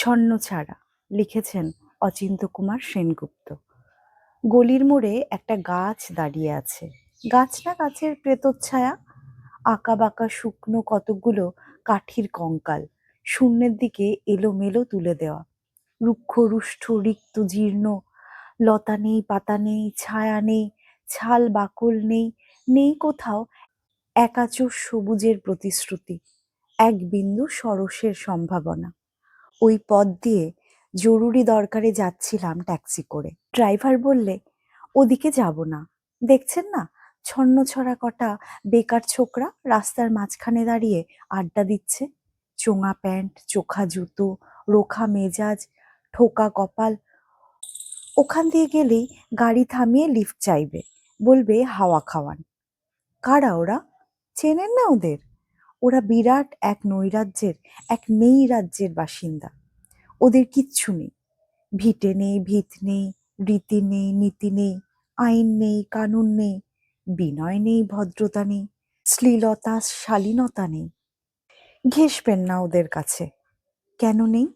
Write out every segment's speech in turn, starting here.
ছন্ন ছাড়া লিখেছেন অচিন্ত কুমার সেনগুপ্ত। গলির মোড়ে একটা গাছ দাঁড়িয়ে আছে। গাছ না গাছের প্রেতচ্ছায়া? আঁকা বাঁকা শুকনো কতকগুলো কাঠির কঙ্কাল। শূন্যের দিকে এলোমেলো তুলে দেওয়া। রুক্ষ, রুষ্ঠ, রিক্ত, জীর্ণ। লতা নেই, পাতা নেই, ছায়া নেই, ছাল, বাকল নেই নেই কোথাও একাচর সবুজের প্রতিশ্রুতি। এক বিন্দু সরসের সম্ভাবনা। ওই পথ দিয়ে জরুরি দরকারে যাচ্ছিলাম ট্যাক্সি করে। ড্রাইভার বললে, ওদিকে যাব না। দেখছেন না ছন্ন ছড়া কটা বেকার ছোকরা রাস্তার মাঝখানে দাঁড়িয়ে আড্ডা দিচ্ছে। চোঙা প্যান্ট, চোখা জুতো, রোখা মেজাজ, ঠোকা কপাল। ওখান দিয়ে গেলেই গাড়ি থামিয়ে লিফট চাইবে, বলবে হাওয়া খাওয়ান। কারা ওরা? চেনেন না ওদের? ওরা বিরাট এক নৈরাজ্যের, এক নেই রাজ্যের বাসিন্দা। ওদের কিচ্ছু নেই। ভিটে নেই, ভিত নেই, রীতি নেই, নীতি নেই, আইন নেই, কানুন নেই, বিনয় নেই, ভদ্রতা নেই, শ্লীলতা, শালীনতা নেই। ঘেসবেন না ওদের কাছে। কেন নেই?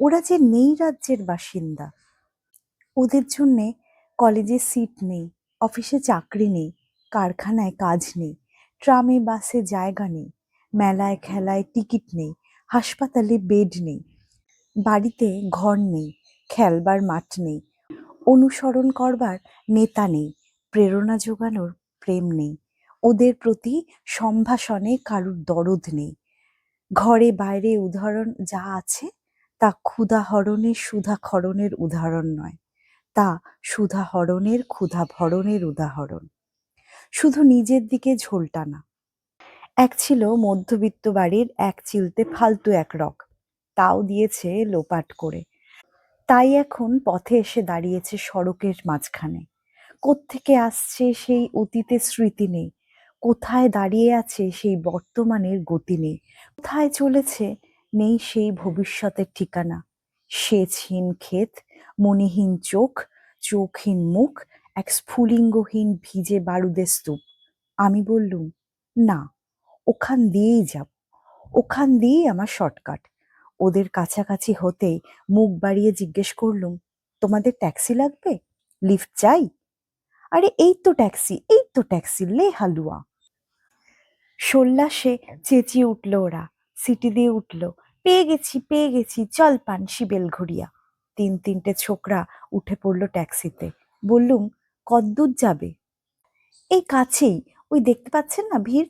ওরা যে নেই রাজ্যের বাসিন্দা। ওদের জন্যে কলেজে সিট নেই, অফিসে চাকরি নেই, কারখানায় কাজ নেই ট্রামে বাসে জায়গা নেই, মেলায় খেলায় টিকিট নেই, হাসপাতালে বেড নেই, বাড়িতে ঘর নেই, খেলবার মাঠ নেই, অনুসরণ করবার নেতা নেই, প্রেরণা যোগানোর প্রেম নেই, ওদের প্রতি সম্ভাষণে কারুর দরদ নেই। ঘরে বাইরে উদাহরণ যা আছে, তা ক্ষুধা হরণের সুধা খরণের উদাহরণ নয়, তা ক্ষুধা ভরণের উদাহরণ। শুধু নিজের দিকে ঝোলটানা এক ছিল মধ্যবিত্ত বাড়ির এক চিলতে ফালতু এক রক, তাও দিয়েছে লোপাট করে। তাই এখন পথে এসে দাঁড়িয়েছে সড়কের মাঝখানে। কোত্থেকে আসছে সেই অতীতের স্মৃতি নেই, কোথায় দাঁড়িয়ে আছে সেই বর্তমানের গতি নেই, কোথায় চলেছে নেই সেই ভবিষ্যতের ঠিকানা। সেচহীন ক্ষেত মনিহীন চোখ, চোখহীন মুখ এক স্ফুলিঙ্গহীন ভিজে বারুদের স্তূপ। আমি বললুম, না, ওখান দিয়েই যাব। ওখান দিয়েই আমার শর্টকাট। ওদের কাছাকাছি হতেই মুখ বাড়িয়ে জিজ্ঞেস করলুম, তোমাদের ট্যাক্সি লাগবে? লিফট চাই? আরে, এই তো ট্যাক্সি, এই তো ট্যাক্সি, লে হালুয়া। সোল্লাসে চেঁচিয়ে উঠল ওরা, সিটি দিয়ে উঠল, পেয়ে গেছি পেয়ে গেছি, চল পানসি বেলঘড়িয়া তিন তিনটে ছোকরা উঠে পড়ল ট্যাক্সিতে। বললুম কদ্দূর যাবে। এই কাছেই, ওই দেখতে পাচ্ছেন না ভিড়?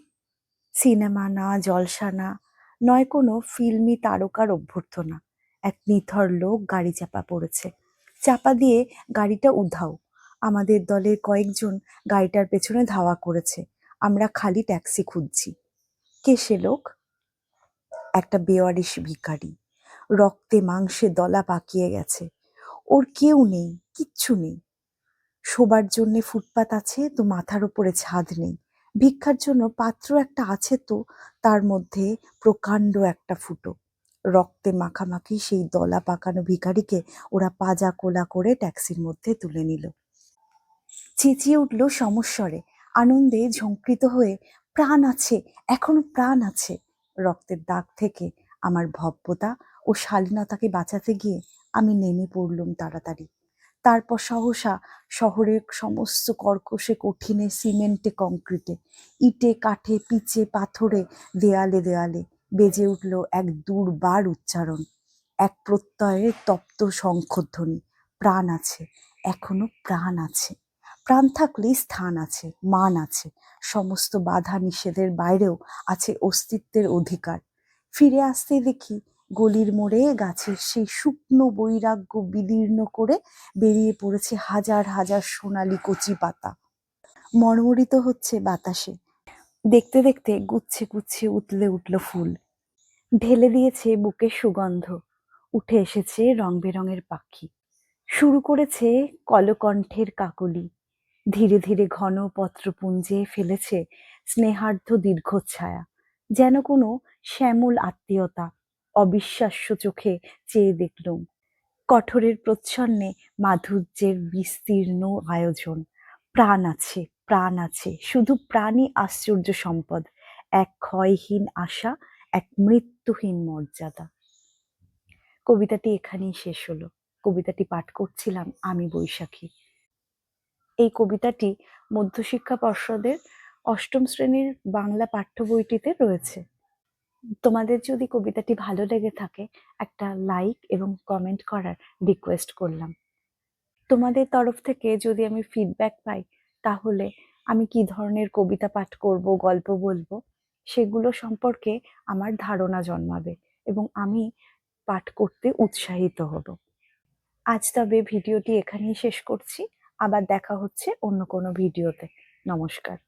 সিনেমা না জলসা না নয় কোনো ফিল্মি তারকার অভ্যর্থনা। এক নিথর লোক গাড়ি চাপা পড়েছে। চাপা দিয়ে গাড়িটা উধাও। আমাদের দলের কয়েকজন গাড়িটার পেছনে ধাওয়া করেছে। আমরা খালি ট্যাক্সি খুঁজছি। কে সে লোক? একটা বেওয়ারিশ ভিকারি রক্তে মাংসে দলা পাকিয়ে গেছে। ওর কেউ নেই, কিচ্ছু নেই। শোবার জন্যে ফুটপাত আছে, তো মাথার উপরে ছাদ নেই। ভিক্ষার জন্য পাত্র একটা আছে তো, তার মধ্যে প্রকাণ্ড একটা ফুটো। রক্তে মাখামাখি সেই দলা পাকানো ভিখারিকে ওরা পাজা কোলা করে ট্যাক্সির মধ্যে তুলে নিল। চেঁচিয়ে উঠল সমস্বরে। আনন্দে ঝঙ্কৃত হয়ে, প্রাণ আছে, এখনও প্রাণ আছে। রক্তের দাগ থেকে আমার ভব্যতা ও শালীনতাকে বাঁচাতে গিয়ে আমি নেমে পড়লুম তাড়াতাড়ি। তারপর সহসা শহরের সমস্ত কর্কশে, কঠিনে, সিমেন্টে, কংক্রিটে, ইটে, কাঠে, পিচে, পাথরে, দেয়ালে দেয়ালে বেজে উঠল এক দুর্বার উচ্চারণ। এক প্রত্যয়ের তপ্ত শঙ্খধ্বনি। প্রাণ আছে, এখনও প্রাণ আছে। প্রাণ থাকলেই স্থান আছে, মান আছে। সমস্ত বাধা নিষেধের বাইরেও আছে অস্তিত্বের অধিকার। ফিরে আসতে দেখি গলির মোড়ে গাছের সেই শুকনো বৈরাগ্য বিদীর্ণ করে বেরিয়ে পড়েছে হাজার হাজার সোনালি কচি পাতা। মর্মরিত হচ্ছে বাতাসে। দেখতে দেখতে গুচ্ছে গুচ্ছে উতলে উঠল ফুল। ঢেলে দিয়েছে বুকে সুগন্ধ। উঠে এসেছে রং বেরঙের পাখি। শুরু করেছে কলকণ্ঠের কাকলি। ধীরে ধীরে ঘন পত্রপুঞ্জে ফেলেছে স্নেহার্ধ দীর্ঘচ্ছায়া। যেন কোনো শ্যামল আত্মীয়তা অবিশ্বাস্য চোখে চেয়ে দেখলুম। কঠোরের প্রচ্ছন্নে মাধুর্যের বিস্তীর্ণ আয়োজন। প্রাণ আছে প্রাণ আছে, শুধু প্রাণই আশ্চর্য সম্পদ। এক ক্ষয়হীন আশা, এক মৃত্যুহীন মর্যাদা। কবিতাটি এখানেই শেষ হলো। কবিতাটি পাঠ করছিলাম আমি, বৈশাখী। এই কবিতাটি মধ্যশিক্ষা পর্ষদের অষ্টম শ্রেণির বাংলা পাঠ্য বইটিতে রয়েছে। তোমাদের যদি কবিতাটি ভালো লেগে থাকে, একটা লাইক এবং কমেন্ট করার রিকোয়েস্ট করলাম। তোমাদের তরফ থেকে যদি আমি ফিডব্যাক পাই, তাহলে আমি কি ধরনের কবিতা পাঠ করব, গল্প বলব, সেগুলো সম্পর্কে আমার ধারণা জন্মাবে এবং আমি পাঠ করতে উৎসাহিত হব। আজ তবে ভিডিওটি এখানেই শেষ করছি। আবার দেখা হচ্ছে অন্য কোনো ভিডিওতে। নমস্কার।